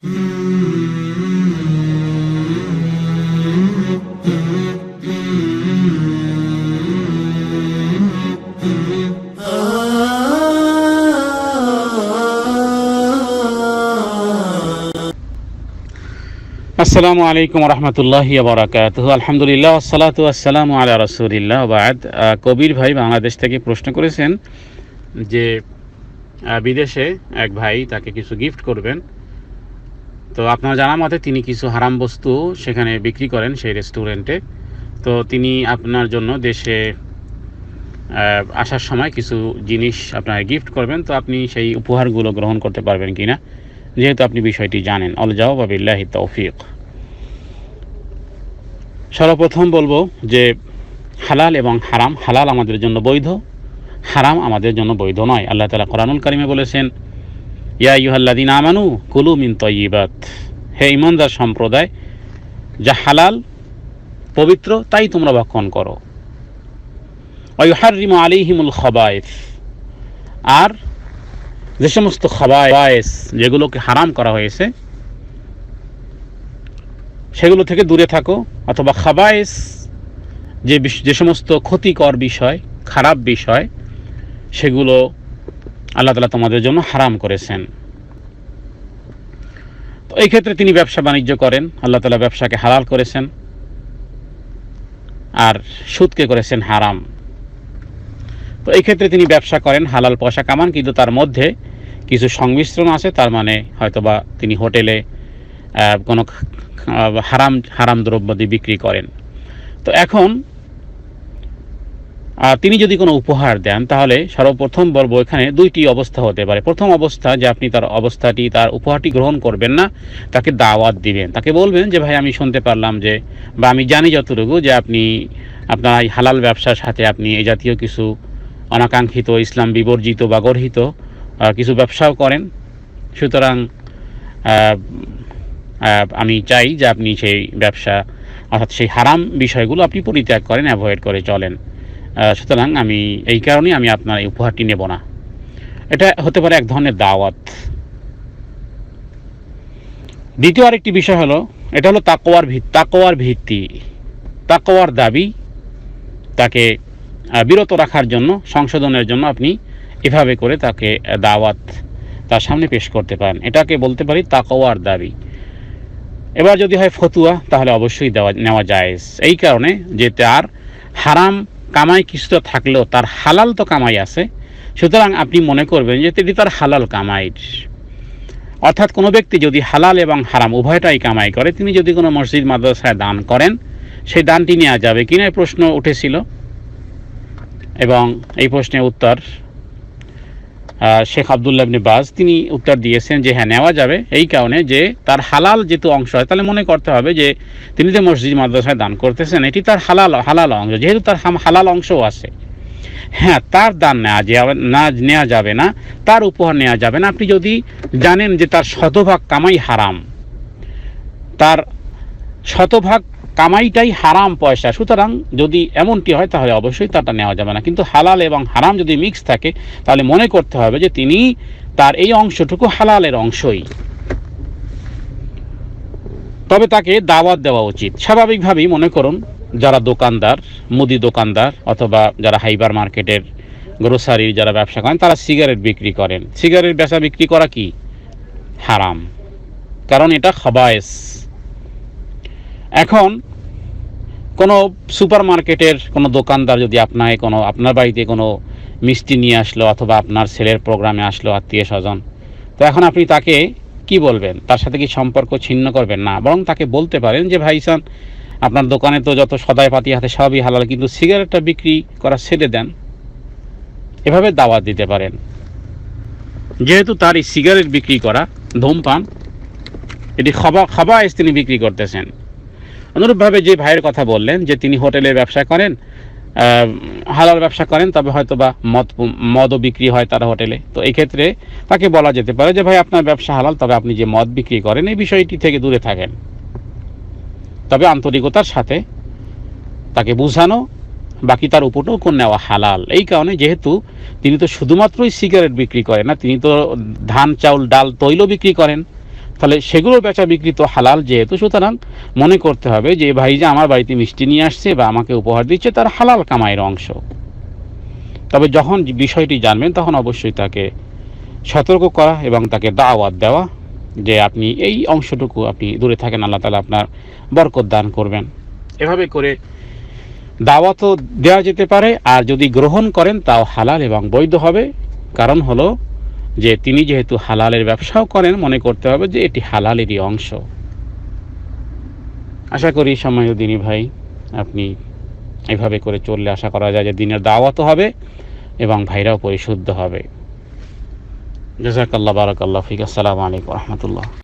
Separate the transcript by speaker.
Speaker 1: আসসালামু আলাইকুম রহমতুল্লাহ বরাকাত আলহামদুলিল্লাহ আসসালাতু আসসালামু আলা রসুলিল্লাহ বাদ। কবির ভাই বাংলাদেশ থেকে প্রশ্ন করেছেন যে বিদেশে এক ভাই তাকে কিছু গিফট করবেন। তো আপনার জানা মতে তিনি কিছু হারাম বস্তু সেখানে বিক্রি করেন সেই রেস্টুরেন্টে। তো তিনি আপনার জন্য দেশে আসার সময় কিছু জিনিস আপনার গিফট করবেন। তো আপনি সেই উপহারগুলো গ্রহণ করতে পারবেন কিনা, যেহেতু আপনি বিষয়টি জানেন। অল জবাবিল্লাহি তৌফিক। সর্বপ্রথম বলব যে, হালাল এবং হারাম, হালাল আমাদের জন্য বৈধ, হারাম আমাদের জন্য বৈধ নয়। আল্লাহ তালা কোরআনুল কারিমে বলেছেন ইয়া আমানু কুলু মিন হে ইমানদার সম্প্রদায়, যা হালাল, পবিত্র, তাই তোমরা ভক্ষণ করো। ওয়ুহারিম আলিহিমুল খবায়েফ আর যে সমস্ত খাবায়েস যেগুলোকে হারাম করা হয়েছে, সেগুলো থেকে দূরে থাকো, অথবা খাবায়েস যে যে সমস্ত ক্ষতিকর বিষয়, খারাপ বিষয়, সেগুলো আল্লাহ তালা তোমাদের জন্য হারাম করেছেন। তো এই ক্ষেত্রে তিনি ব্যবসা বাণিজ্য করেন, আল্লাহ তালা ব্যবসাকে হালাল করেছেন, আর সুদকে করেছেন হারাম। তো এই ক্ষেত্রে তিনি ব্যবসা করেন, হালাল পয়সা কামান, কিন্তু তার মধ্যে কিছু সংমিশ্রণ আছে, তার মানে হয়তোবা তিনি হোটেলে কোনো হারাম হারাম দ্রব্যাদি বিক্রি করেন। তো এখন তিনি যদি কোনো উপহার দেন, তাহলে সর্বপ্রথম বলব এখানে দুইটি অবস্থা হতে পারে। প্রথম অবস্থা যে আপনি তার অবস্থাটি, তার উপহারটি গ্রহণ করবেন না, তাকে দাওয়াত দিবেন। তাকে বলবেন যে, ভাই, আমি শুনতে পারলাম যে, বা আমি জানি যতটুকু যে আপনি আপনার এই হালাল ব্যবসার সাথে আপনি এই জাতীয় কিছু অনাকাঙ্ক্ষিত, ইসলাম বিবর্জিত বা গর্হিত কিছু ব্যবসাও করেন। সুতরাং আমি চাই যে আপনি সেই ব্যবসা, অর্থাৎ সেই হারাম বিষয়গুলো আপনি পরিত্যাগ করেন, অ্যাভয়েড করে চলেন। সুতরাং আমি এই কারণেই আমি আপনার এই উপহারটি নেব না। এটা হতে পারে এক ধরনের দাওয়াত। দ্বিতীয় আরেকটি বিষয় হলো, এটা হলো তাকোয়ার ভিত তাকোয়ার ভিত্তি। তাকোয়ার দাবি, তাকে বিরত রাখার জন্য, সংশোধনের জন্য আপনি এভাবে করে তাকে দাওয়াত তার সামনে পেশ করতে পারেন। এটাকে বলতে পারি তাকোয়ার দাবি। এবার যদি হয় ফতুয়া, তাহলে অবশ্যই দেওয়া নেওয়া যায় এই কারণে যে তার হারাম কামাই কিছুটা থাকলেও তার হালাল তো কামাই আছে। সুতরাং আপনি মনে করবেন যে এটি তার হালাল কামাই। অর্থাৎ কোনো ব্যক্তি যদি হালাল এবং হারাম উভয়টাই কামাই করে, তিনি যদি কোনো মসজিদ, মাদ্রাসায় দান করেন, সেই দানটি নেওয়া যাবে কিনা প্রশ্ন উঠেছিল। এবং এই প্রশ্নের উত্তর শেখ আবদুল্লাহ ইবনে তিনি উত্তর দিয়েছেন যে হ্যাঁ নেওয়া যাবে এই কারণে যে তার হালাল যেহেতু অংশ হয়, তাহলে মনে করতে হবে যে, তিনি যে মসজিদ মাদ্রাসায় দান করতেছেন, এটি তার হালাল হালাল অংশ। যেহেতু তার হালাল অংশও আছে। হ্যাঁ তার দান নেওয়া যাবে না, নেওয়া যাবে না, তার উপহার নেওয়া যাবে না। আপনি যদি জানেন যে তার শতভাগ কামাই হারাম, তার শতভাগ কামাইটাই হারাম পয়সা। সুতরাং যদি এমনটি হয়, তাহলে অবশ্যই তারটা নেওয়া যাবে না। কিন্তু হালাল এবং হারাম যদি মিক্স থাকে, তাহলে মনে করতে হবে যে তিনি তার এই অংশটুকু হালালের অংশই। তবে তাকে দাওয়াত দেওয়া উচিত। স্বাভাবিকভাবেই মনে করুন, যারা দোকানদার, মুদি দোকানদার অথবা যারা হাইবার মার্কেটের গ্রোসারির যারা ব্যবসা করেন, তারা সিগারেট বিক্রি করেন। সিগারেট বেচা বিক্রি করা কি? হারাম। কারণ এটা খাবায়েস। এখন কোনো সুপার মার্কেটের কোনো দোকানদার যদি আপনাকে কোনো, আপনার বাড়িতে কোনো মিষ্টি নিয়ে আসলো অথবা আপনার ছেলের প্রোগ্রামে আসলো আত্মীয় স্বজন, তো এখন আপনি তাকে কি বলবেন? তার সাথে কি সম্পর্ক ছিন্ন করবেন না? বরং তাকে বলতে পারেন যে ভাইসান আপনার দোকানে তো যত সদায় পাতি হাতে সবই হালাল, কিন্তু সিগারেটটা বিক্রি করা ছেড়ে দেন। এভাবে দাওয়াত দিতে পারেন। যেহেতু তার এই সিগারেট বিক্রি করা ধূমপান, এটি খাবা খাবাইস তিনি বিক্রি করতেছেন। অনুরূপভাবে যে ভাইয়ের কথা বললেন, যে তিনি হোটেলে ব্যবসা করেন হালাল ব্যবসা করেন, তবে হয়তো বা মদ, মদও বিক্রি হয় তার হোটেলে। তো এই ক্ষেত্রে তাকে বলা যেতে পারে যে, ভাই, আপনার ব্যবসা হালাল, তবে আপনি যে মদ বিক্রি করেন, এই বিষয়টি থেকে দূরে থাকেন। তবে আন্তরিকতার সাথে তাকে বোঝানো, বাকি তার উপরও নেওয়া হালাল। এই কারণে যেহেতু তিনি তো শুধুমাত্রই সিগারেট বিক্রি করেন না, তিনি তো ধান, চাউল, ডাল তৈল বিক্রি করেন তাহলে সেগুলো বেচা বিক্রি তো হালাল যেহেতু, সুতরাং মনে করতে হবে যে, ভাই, যে আমার বাড়িতে মিষ্টি নিয়ে আসছে বা আমাকে উপহার দিচ্ছে, তার হালাল কামাইয়ের অংশ। তবে যখন বিষয়টি জানবেন, তখন অবশ্যই তাকে সতর্ক করা এবং তাকে দাওয়াত দেওয়া যে, আপনি এই অংশটুকু আপনি দূরে থাকেন, আল্লাহ তালা আপনার বরকত দান করবেন। এভাবে করে দাওয়াতও দেওয়া যেতে পারে, আর যদি গ্রহণ করেন, তাও হালাল এবং বৈধ হবে। কারণ হলো যে তিনি যেহেতু হালালের ব্যবসাও করেন, মনে করতে হবে যে এটি হালালেরই অংশ। আশা করি সময় দিনী ভাই, আপনি এভাবে করে চললে আশা করা যায় যে দিনের দাওয়াত হবে এবং ভাইরাও পরিশুদ্ধ হবে। জাজাকাল্লা বারাকাল্লা ফিক। আসসালামু আলাইকুম রহমতুল্লাহ।